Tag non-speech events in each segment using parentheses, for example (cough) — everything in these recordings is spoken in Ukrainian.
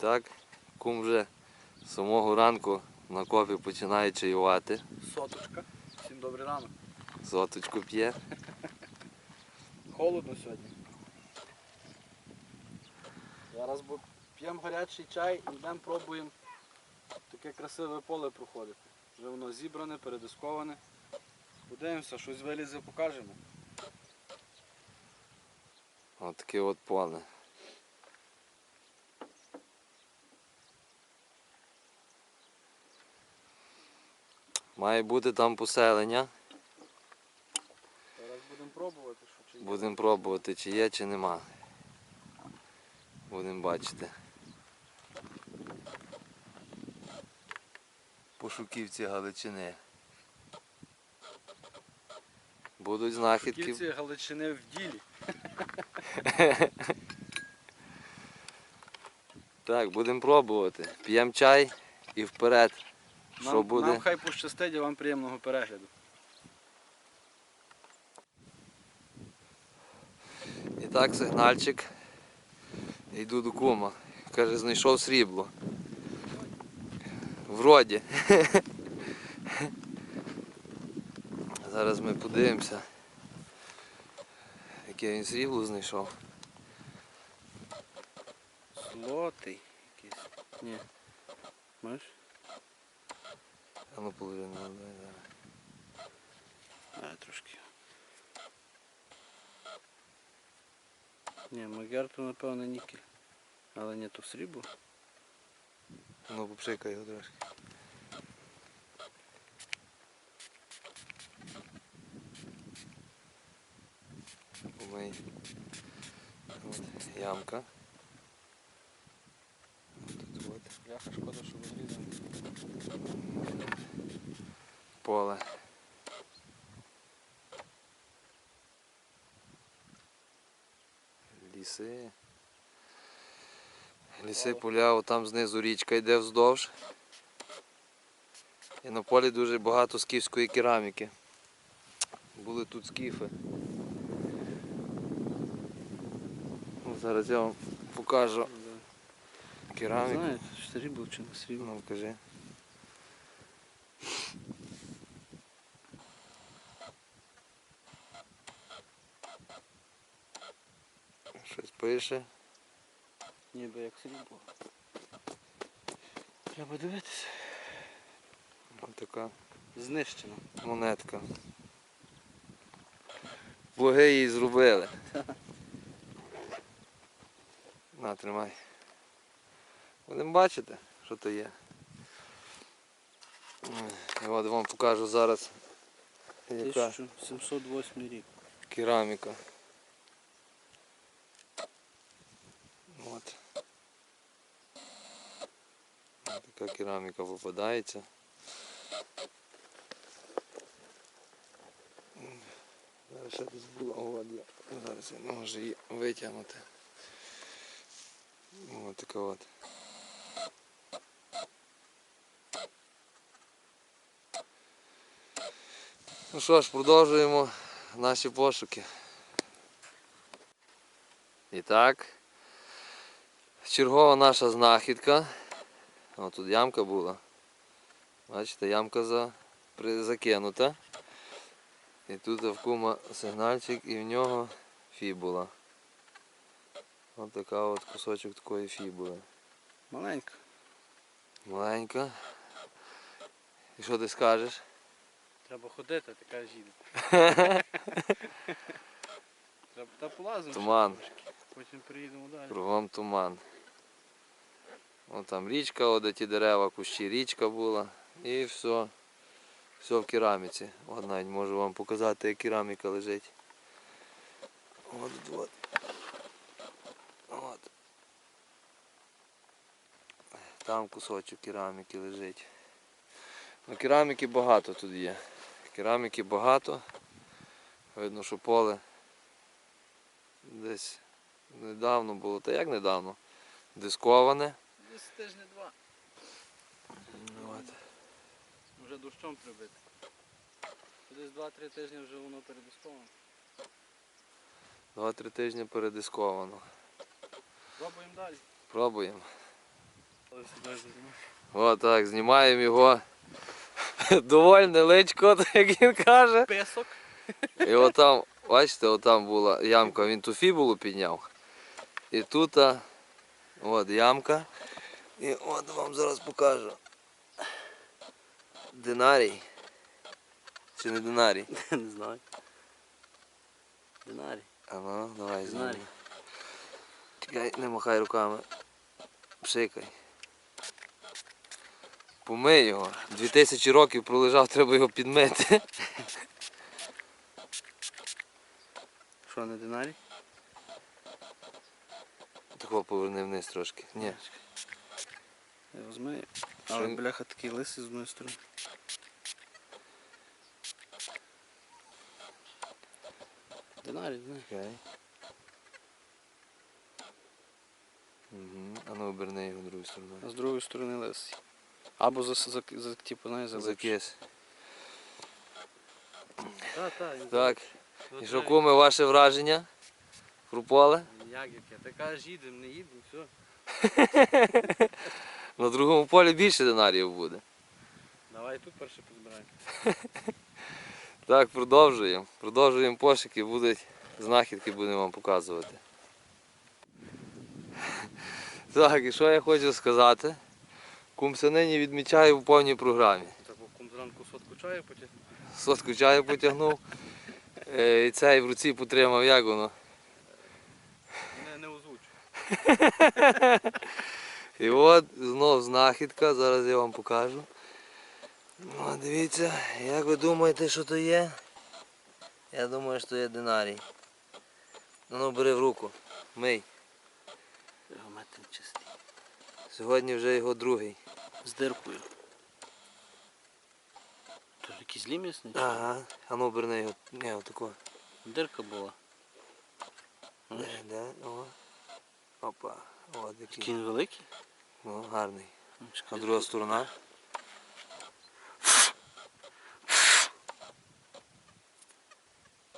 Так, кум вже з самого ранку на копі починає чаювати. Соточка. Всім добрий ранок. Соточку п'є. Холодно сьогодні. Зараз п'ємо гарячий чай і йдемо пробуємо таке красиве поле проходити. Вже воно зібране, передисковане. Подивимося, щось вилізе, покажемо. Ось таке от поле. Має бути там поселення. Зараз будемо пробувати, що чи є. Будемо пробувати, чи є, чи нема. Будемо бачити. Пошуківці Галичини. Будуть знахідки. Кільці Галичини в ділі. (laughs) Так, будемо пробувати. П'ємо чай і вперед. Що Нам, буде? нам хай пощастить і вам приємного перегляду. І так, сигнальчик. Йду до кума. Каже, знайшов срібло. Вроді. (laughs) Зараз ми подивимося, яке він срібло знайшов. Злотий якийсь. Ні. Маєш? А ну положи на дай, дай. А, трошки. Ні, Магер то напевно нікель. Але ні, то срібло. Ну попшикай його трошки. Помий. Ямка. Яха шкода, що розрізано. поле. Ліси. Ліси поля, там знизу річка йде вздовж. І на полі дуже багато скіфської кераміки. Були тут скіфи. Зараз я вам покажу кераміку. Знаєте, срібло чи не срібло? Ну, кажи. Щось пише. Ніби як срібло. Треба дивитися. Ось така Знищено. монетка. Боги її зробили. (laughs) На, тримай. Будемо бачити, що то є. І от вам покажу зараз, яка 1708 рік. кераміка. От. Така кераміка попадається. Зараз ще десь була от. Зараз я не можу її витягнути. Ось така от. Ну що ж, продовжуємо наші пошуки. І так, чергова наша знахідка. О, тут ямка була. Бачите, ямка за, при, закинута. І тут в кума сигнальчик і в нього фібула. Ось така от кусочок такої фібули. Маленька. Маленька. І що ти скажеш? Треба ходити, ти кажеш. (laughs) Треба та полазимо. Туман. Потім приїдемо далі. Кругом туман. Вон там річка, от ті дерева, кущі, річка була. І все. Все в кераміці. От навіть можу вам показати, як кераміка лежить. От, от. От. Там кусочок кераміки лежить. Ну, кераміки багато тут є. Кераміки багато. Видно, що поле десь недавно було. Та як недавно? Дисковане. Десь тижні два. От. Вже дощом прибити. Десь два-три тижні вже воно передисковано. Два-три тижні передисковано. Пробуємо далі. Пробуємо. Отак, знімаємо його. Довольне личко, (laughs) як він каже. Песок. І отам, бачите, отам була ямка, він ту фібулу підняв. І тут от ямка. І от вам зараз покажу. Динарій. Чи не динарій? (laughs) Не знаю. Динарій. А ну, давай Динарій. Чекай, не махай руками. Пшикай. Помий його. Дві тисячі років пролежав, треба його підмити. Що, не динарій? Такого поверни вниз трошки. Ні. Я його змию. Але він- бляха такий лисий з одної сторони. Динарій, динарій. Чекай. Угу. А ну оберни його другою А з другої сторони лисий. Або за, за, за типу, знаєш, за Закис. Так, так. Так. І що куми, ваше враження? Хруполе? Як яке? Ти кажеш, їдемо, не їдемо, все. (laughs) На другому полі більше динаріїв буде. Давай тут перше позбираємо. (laughs) Так, продовжуємо. Продовжуємо пошуки, будуть знахідки, будемо вам показувати. (laughs) Так, і що я хочу сказати? Кумся нині відмічаю в повній програмі. Так, бо кум зранку сотку чаю потім. Сотку чаю потягнув. І цей в руці потримав, як воно. Не, не озвучу. (laughs) І от знов знахідка, зараз я вам покажу. Ну, дивіться, як ви думаєте, що то є? Я думаю, що є динарій. Ну, ну бери в руку, мий. Сьогодні вже його другий. З диркою. Тут якийсь лімісний? чи? Ага, а ну оберни його. Ні, отако. Дирка була. Де, де, о. Опа. Який. Такий він великий. Ну, гарний. А чекай. друга сторона.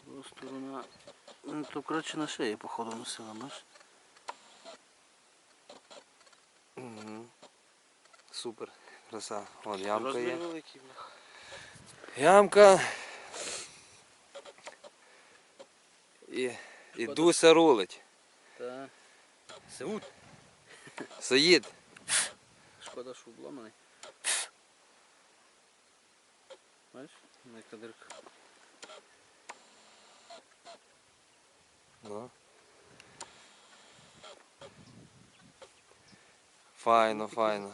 Друга сторона. Ну, то коротше на шиї, походу, носила, бачиш? Угу. Супер. Краса. От ямка є. Ямка. І, і Дуся рулить. Та. Сеут. (laughs) Саїд. Шкода, що обломаний. Бачиш? Яка дирка. Ну. Файно, файно.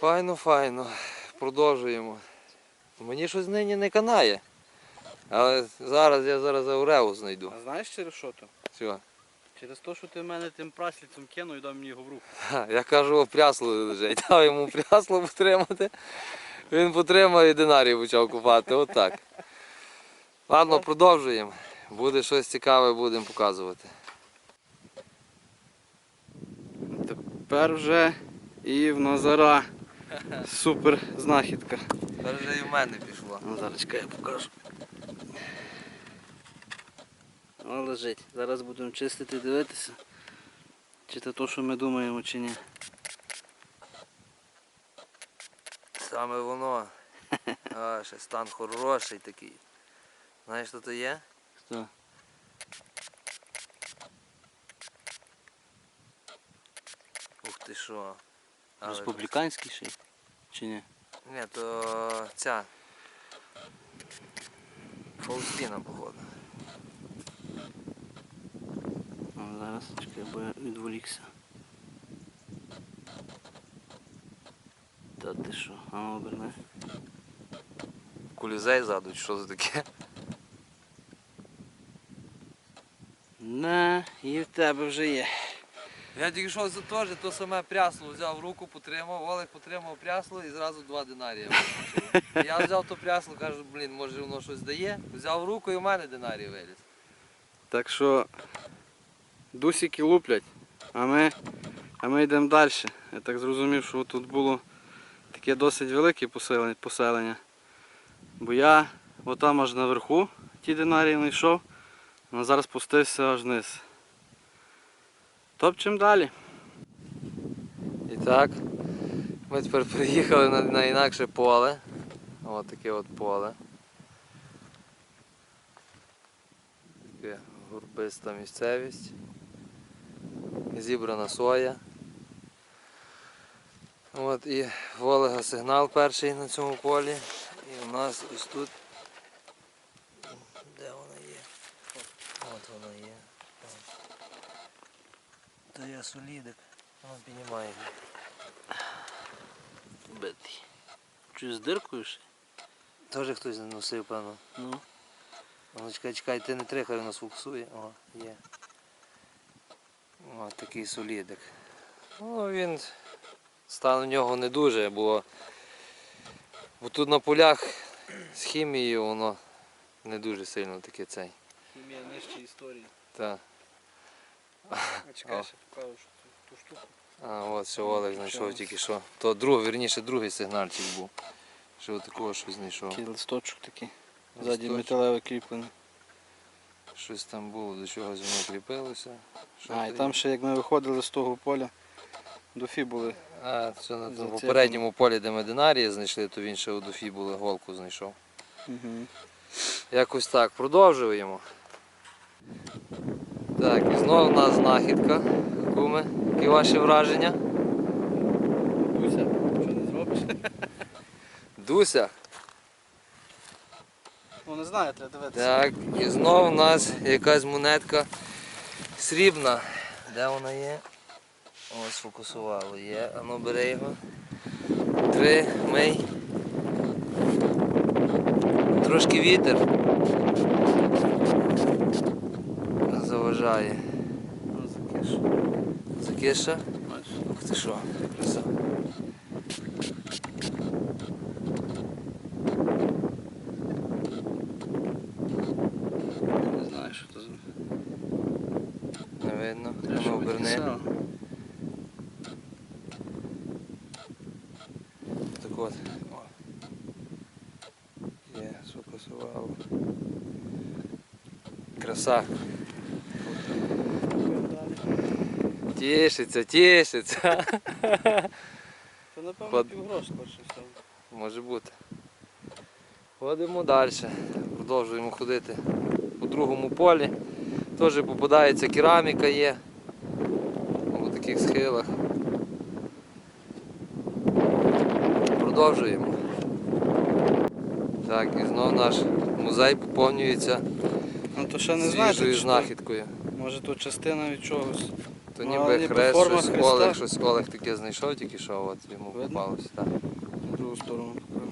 Файно, файно. Продовжуємо. Мені щось нині не канає. Але зараз я зараз Ауреу знайду. А знаєш через що то? Все. Через те, що ти в мене тим прасліцем кинув і дав мені його в руку. Ха, Я кажу, о, прясло лежить. Дав йому прясло потримати. Він потримав і динарій почав купати. Отак. Ладно, продовжуємо. Буде щось цікаве, будемо показувати. Тепер вже і в Назара супер знахідка. Тепер вже і в мене пішло. Ну, зараз я покажу. Воно лежить. Зараз будемо чистити і дивитися. Чи це то, що ми думаємо, чи ні. Саме воно. (laughs) А, ще стан хороший такий. Знаєш, що то є? Хто? Ти що. Але- Республіканський ще? Чи ні? Ні, то ця. Фаустіна, походу. А, зараз чекай, бо я відволікся. Та ти що? А ну оберни. Кулізей ззаду, що це таке? На, і в тебе вже є. Я тільки що теж то саме прясло взяв руку, потримав, Олег потримав прясло і зразу два динарія. вискочили. Я взяв то прясло, кажу, блін, може воно щось дає. Взяв руку і в мене динарій виліз. Так що дусики луплять, а ми, а ми йдемо далі. Я так зрозумів, що тут було таке досить велике поселення. Бо я отам аж наверху ті динарії знайшов, а зараз спустився аж вниз. Топчемо далі. І так, ми тепер приїхали на, на інакше поле. Ось таке от поле. Таке гурбиста місцевість. Зібрана соя. От і в сигнал перший на цьому полі. І у нас ось тут. Де вона є? От вона є. То я солідик. Вон піднімає. Битий. Чи з диркою ще? Теж хтось наносив, певно. Ну. Ну, чекай, чекай, ти не трихай, у нас фокусує. О, є. О, такий солідик. Ну, він стан у нього не дуже, бо, бо тут на полях з хімією воно не дуже сильно таке цей. Хімія нижчі історії. Та. А чекай, ще покажу, ту штуку. А, от що Олег знайшов тільки що. То друг, вірніше, другий сигнальчик був. Що такого щось знайшов. Такий листочок такий. Ззаді металеве кріплене. Щось там було, до чогось воно кріпилося. Що А, і там ще як ми виходили з того поля, дофі були. А, це на тому попередньому полі, де ми динарії знайшли, то він ще у дофі були голку знайшов. Угу. Якось так, продовжуємо. Так, і знову в нас знахідка. Куми, які ваші враження? Дуся, що не зробиш? (laughs) Дуся. Ну не знаю, треба дивитися. Так, і знову в нас якась монетка срібна. Де вона є? Ось фокусувало. Є. Ану бери його. Три, мий. Трошки вітер. Заважає. Ну, закиш. Закиша. Бачиш? Ух ти що, краса. Не знаю, що це за. Не видно. Треба, оберни. Так от. Є, сфокусувало. Краса. Тішиться, тішиться. Це напевно Под- півгрош скорше всього. Може бути. Ходимо далі. Продовжуємо ходити по другому полі. Теж попадається кераміка є. У таких схилах. Продовжуємо. Так, і знов наш музей поповнюється Ну то ще не то- знахідкою. може тут частина від чогось. То Ну, ніби ніби хрест, форма щось хреста. Олег, щось Олег таке знайшов тільки що, от йому Видно? попалося. Так. На другу сторону покажу.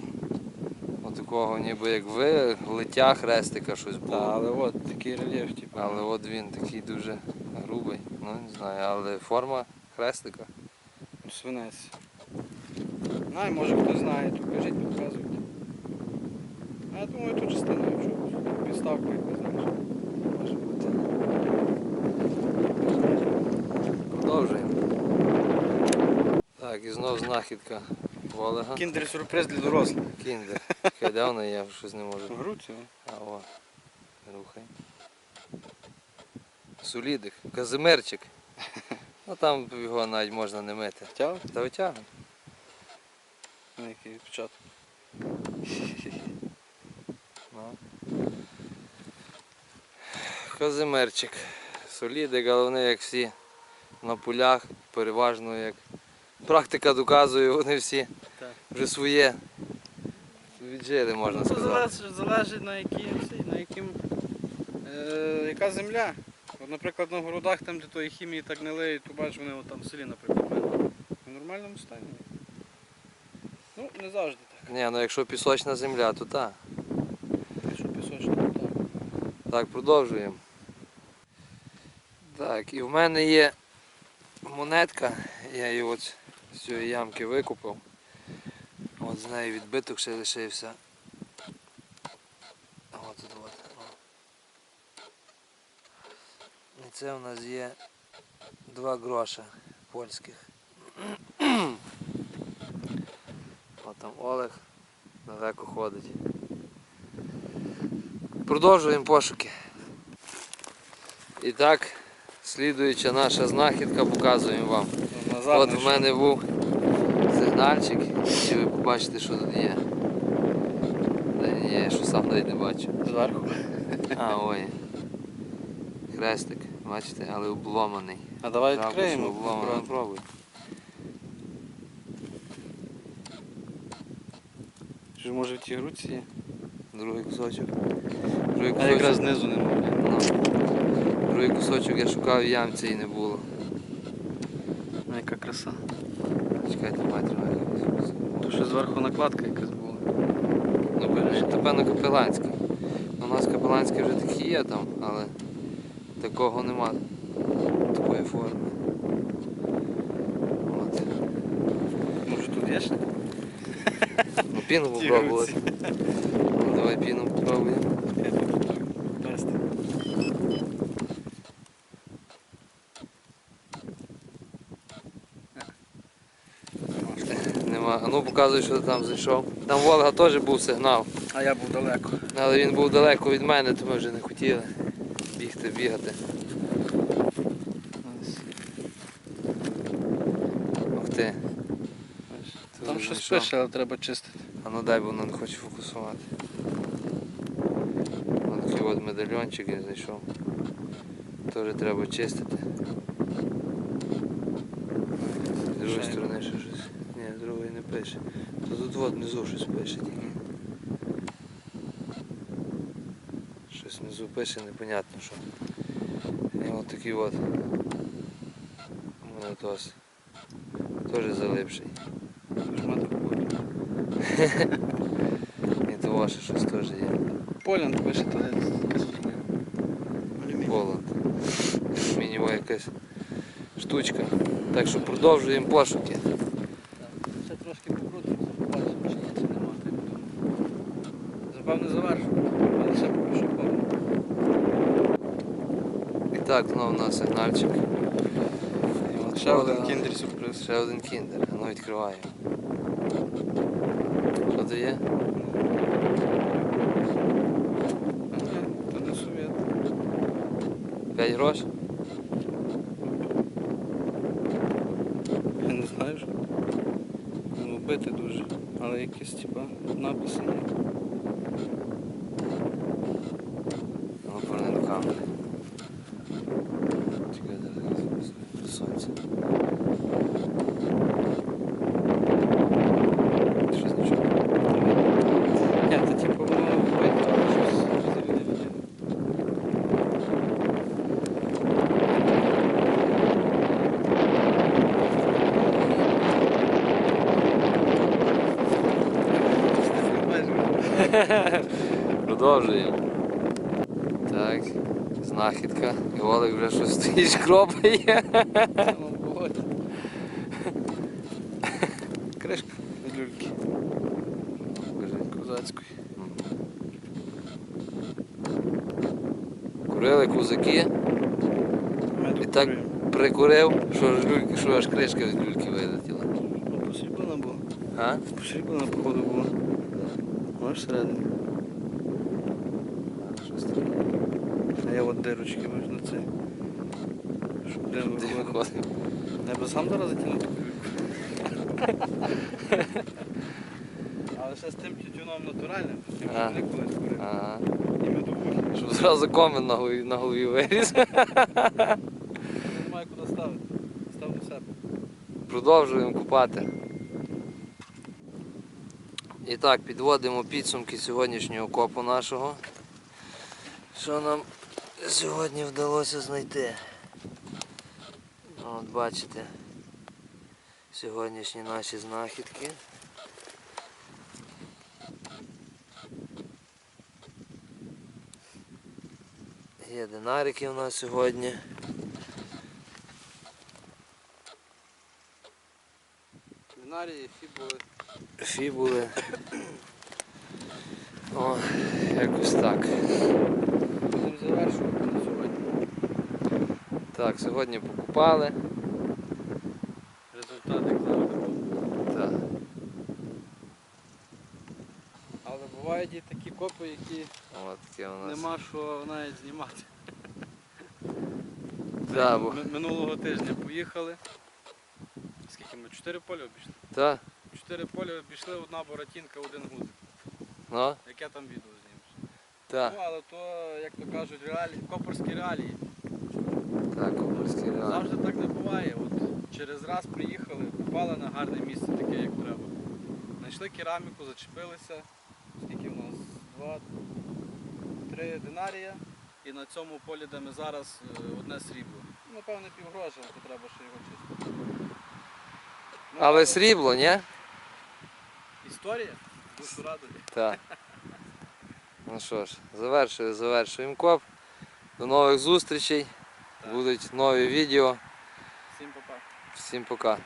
Отакого ніби як ви, лиття хрестика щось було. Та, але от такий рельєф, типу. Але от він такий дуже грубий, ну не знаю, але форма хрестика. Свинець. Знаю, може хтось знає, то кажіть, підказуйте. А я думаю, тут частина чогось. Підставка якась, знаєш. Може бути. Продовжуємо. Так, і знов знахідка Олега. Кіндер-сюрприз для дорослих. Кіндер. Де вона щось не можу. Груці. А о, рухай. Солідик, казимирчик. Ну там його навіть можна не мити. Тяв? Та витягуй. На який відпечаток. Ну. Казимирчик. Солідик, але вони як всі на полях, переважно як практика доказує, вони всі вже своє віджили, можна Це сказати. залежить, залежить на якій, на яким, е, яка земля. От, наприклад, на городах, там, де тої хімії так не леють, то бачиш, вони от там в селі, наприклад, в мене в нормальному стані. Ну, не завжди так. Ні, ну якщо пісочна земля, то так. Якщо пісочно, то так. Так, продовжуємо. Так, і в мене є монетка, я її от з цієї ямки викупив. От з неї відбиток ще лишився. От тут от. І це у нас є два гроша польських. От там Олег далеко ходить. Продовжуємо пошуки. І так, слідуюча наша знахідка, показуємо вам. У Назар От в мене був сигнальчик, і ви побачите, що тут є. Та ні, я що сам навіть не бачу. Зверху. (laughs) А, ой. Хрестик, бачите, але обломаний. А давай відкриємо. що обломаний, пробуй. Ж може в тій груці є? Другий кусочок. Другий А якраз знизу немає. Ну, другий кусочок я шукав в ямці і не було. Ну, Яка краса. Чекайте, метр То ще зверху накладка якась була. Ну, бери, то певно капеланський. У нас капеланський вже такі є там, але такого нема. Такої форми. От. Може тут є ще? Ну, піну попробувати. Ну, давай піну попробуємо. (laughs) Я тут буду тести. Показуй, що ти там зайшов. Там Волга теж був сигнал, А я був далеко. але він був далеко від мене, то ми вже не хотіли бігти, бігати. Ух ти. Там щось пише, але треба чистити. А ну дай, бо воно не хоче фокусувати. Ось такий от медальйончик я знайшов. Теж треба чистити. З другої сторони ще щось. Ні, з другої не пише. То тут от внизу щось пише тільки. Щось внизу пише, непонятно що. І от такий от. Монотос. Теж залипший. (laughs) І то ваше щось теж є. Полянд пише, то якась фігня. Алюміній. Поланд. Мініва якась штучка. Так що продовжуємо пошуки. Ще трошки покрутимо, побачимо, чи є, чи нема. так думаю. Запевне завершу, але ще поки що повно. І так, знову у нас сигнальчик. І Ще один кіндер сюрприз. Ще один кіндер. Ну відкриваємо. Що це є? То не совєт. 5 грош? Я не знаю, що. Ну, вбити дуже. Але якісь типа написи. є. Ну, поверни до камери. Чекай, зараз до сонця. Щось нічого. Ні, то типу воно вбито, але щось розрядив. Продовжуємо. Так, знахідка. І Олег вже щось стоїть кропає. Кришка від люльки козацької. Курили кузаки, Ми І так- прикурив, що аж люльки, що аж кришка від люльки вилетіла. Посріблена була. А? Посріблена, походу, була. Можеш всередині. Щось таке. А я от дирочки можна це. Щоб дим виходив. Я би сам зараз затягнути клюк. Але ще з тим тютюном натуральним, тим, що не колись курив. Ага. І медовухи. Щоб зразу комен на голові, на голові виріс. Немає куди ставити. Став до себе. Продовжуємо купати. І так, підводимо підсумки сьогоднішнього копу нашого. Що нам сьогодні вдалося знайти? От бачите, сьогоднішні наші знахідки. Є динарики у нас сьогодні. Вінарії, фібули. Фібули. О, якось так. Завершувати на сьогодні. Так, сьогодні покупали. Результат як завжди був. Так. Але бувають і такі копи, які От таке у нас. нема що навіть знімати. Да, бо Ми- Минулого тижня поїхали. Скільки ми чотири поля обійшли. Та? Чотири поля обійшли, одна боратінка, один гудзик. Ну? Яке там відео знімеш? Та. Ну, але то, як то кажуть, реалії, копорські реалії. Так, Копорський реально. Завжди так не буває. От через раз приїхали, попали на гарне місце, таке як треба. Знайшли кераміку, зачепилися. Скільки в нас? Два, три динарія. І на цьому полі, де ми зараз, е, одне срібло. Ну, Напевне, півгрожа, то треба ще його чистити. Ну, Але срібло, ні? Історія? Душу радує. Так. Ну що ж, завершую, завершуємо коп. До нових зустрічей. Так. Будуть нові відео. Всім па-па. Всім пока.